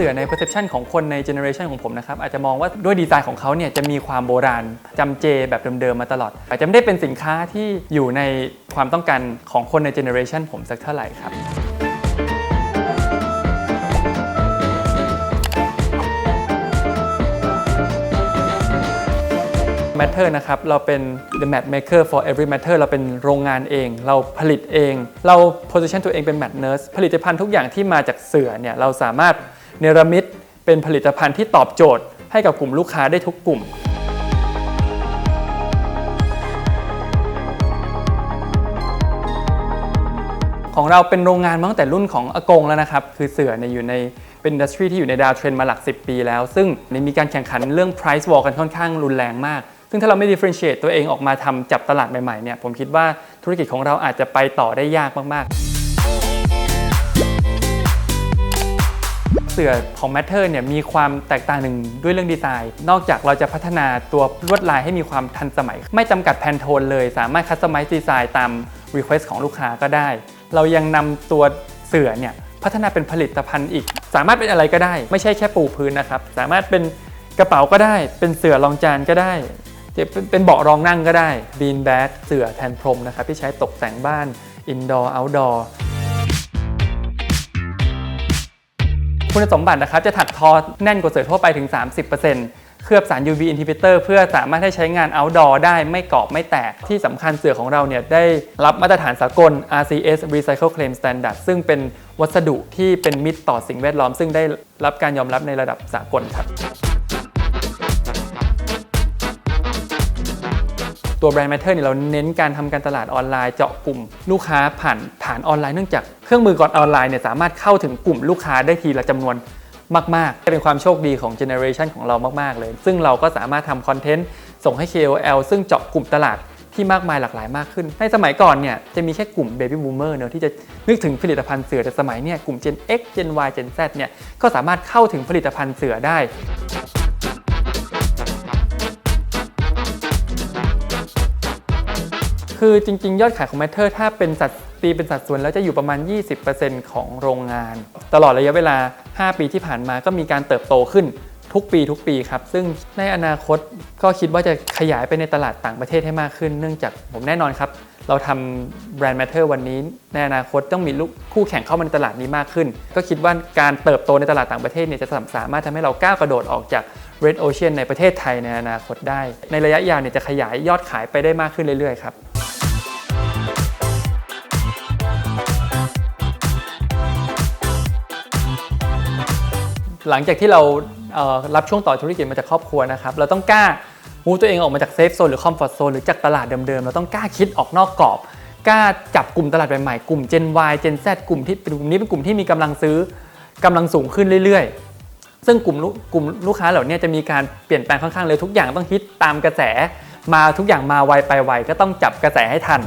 สือใน perception ของคนใน generation ของผมนะครับอาจจะมองว่าด้วยดีไซน์ของเขาเนี่ยจะมีความโบราณจำเจแบบเดิมๆมาตลอด อาจจะไม่ได้เป็นสินค้าที่อยู่ในความต้องการของคนใน generation ผมสักเท่าไหร่ครับ Matter นะครับ เราเป็น the mat maker for every matter เราเป็นโรงงานเอง เราผลิตเอง เรา position ตัวเองเป็น mat nurse ผลิตภัณฑ์ทุกอย่างที่มาจากเสือเนี่ย เราสามารถ เนรมิตเป็นผลิตภัณฑ์ที่ตอบโจทย์ให้กับกลุ่มลูกค้าได้ทุกกลุ่ม ของเราเป็นโรงงานมาตั้งแต่รุ่นของอากงแล้วนะครับ คือเสือเนี่ยอยู่ในเป็นอินดัสทรีที่อยู่ในดาวเทรนมาหลัก 10 ปีแล้ว ซึ่งมีการแข่งขันเรื่อง price war กันค่อนข้างรุนแรงมาก ซึ่งถ้าเราไม่ differentiate ตัวเองออกมาทำจับตลาดใหม่ๆเนี่ยผมคิดว่าธุรกิจของเราอาจจะไปต่อได้ยากมากๆ เสือของ Matter เนี่ยมีความแตกต่างหนึ่งด้วยเรื่องดีไซน์ นอกจากเราจะพัฒนาตัวลวดลายให้มีความทันสมัย ไม่จำกัดแพนโทนเลย สามารถคัสตอมไมซ์ดีไซน์ตาม Request ของลูกค้าก็ได้ เรายังนำตัวเสือเนี่ยพัฒนาเป็นผลิตภัณฑ์อีก สามารถเป็นอะไรก็ได้ ไม่ใช่แค่ปูพื้นนะครับ สามารถเป็นกระเป๋าก็ได้ เป็นเสือรองจานก็ได้จะเป็นเป็นเบาะรองนั่งก็ได้บีนแบ็กเสือแทนพรมนะครับที่ใช้ตกแต่งบ้านอินดอร์เอาท์ดอร์ คุณสมบัตินะครับจะถักทอแน่นกว่าเสือทั่วไปถึง 30%เคลือบสาร UV inhibitor เพื่อสามารถให้ใช้งาน outdoor ได้ไม่กรอบไม่แตก ที่สำคัญเสือของเราเนี่ยได้รับมาตรฐานสากล RCS Recycle Claim Standard ซึ่งเป็นวัสดุที่เป็นมิตรต่อสิ่งแวดล้อม ซึ่งได้รับการยอมรับในระดับสากลครับ ตัวแบรนด์ Matter เนี่ยเราเน้นการทำการตลาดออนไลน์เจาะกลุ่มลูกค้าผ่านฐานออนไลน์เนื่องจากเครื่องมือก่อนออนไลน์เนี่ยสามารถเข้าถึงกลุ่มลูกค้าได้ทีละจำนวนมากๆเป็นความโชคดีของเจเนอเรชันของเรามาก ๆ เลย ซึ่งเราก็สามารถทำคอนเทนต์ส่งให้ KOL ซึ่งเจาะกลุ่มตลาดที่มากมายหลากหลายมากขึ้น ในสมัยก่อนเนี่ยจะมีแค่กลุ่ม Baby Boomer เนอะที่จะนึกถึงผลิตภัณฑ์เสือแต่สมัยเนี่ยกลุ่ม Gen X Gen Y Gen Z เนี่ยก็สามารถเข้าถึงผลิตภัณฑ์เสือได้ คือจริง ๆ ยอดขายของ Matter ถ้าเป็นสัดตีเป็นสัดส่วนแล้วจะอยู่ประมาณ 20%ของโรงงาน ตลอดระยะเวลา 5 ปีที่ผ่านมาก็มีการเติบโตขึ้นทุกปีทุกปีครับ ซึ่งในอนาคตก็คิดว่าจะขยายไปในตลาดต่างประเทศให้มากขึ้น เนื่องจากผมแน่นอนครับ เราทำแบรนด์ Matter วันนี้ ในอนาคตต้องมีลูกคู่แข่งเข้ามาในตลาดนี้มากขึ้น ก็คิดว่าการเติบโตในตลาดต่างประเทศเนี่ยจะสามารถทำให้เราก้าวกระโดดออกจาก Red Ocean ในประเทศไทยในอนาคตได้ ในระยะยาวเนี่ยจะขยายยอดขายไปได้มากขึ้นเรื่อยๆครับ หลังจากที่เรารับช่วงต่อธุรกิจมาจากครอบครัวนะครับ เราต้องกล้ามูตัวเองออกมาจากเซฟโซนหรือคอมฟอร์ z โซนหรือจากตลาดเดิมๆ เราต้องกล้าคิดออกนอกกรอบ กล้าจับกลุ่มตลาดใหม่ๆ กลุ่ม Gen Y Gen Z กลุ่มที่กลุ่มนี้เป็นกลุ่มที่มีกำลังซื้อกำลังสูงขึ้นเรื่อยๆ ซึ่งกลุ่มลูกกลุ่มลูกค้าเหล่านี้จะมีการเปลี่ยนแปลงค่อนข้างเร็วทุกอย่างต้องฮิตตามกระแส มาทุกอย่างมาไวไปไวก็ต้องจับกระแสให้ทัน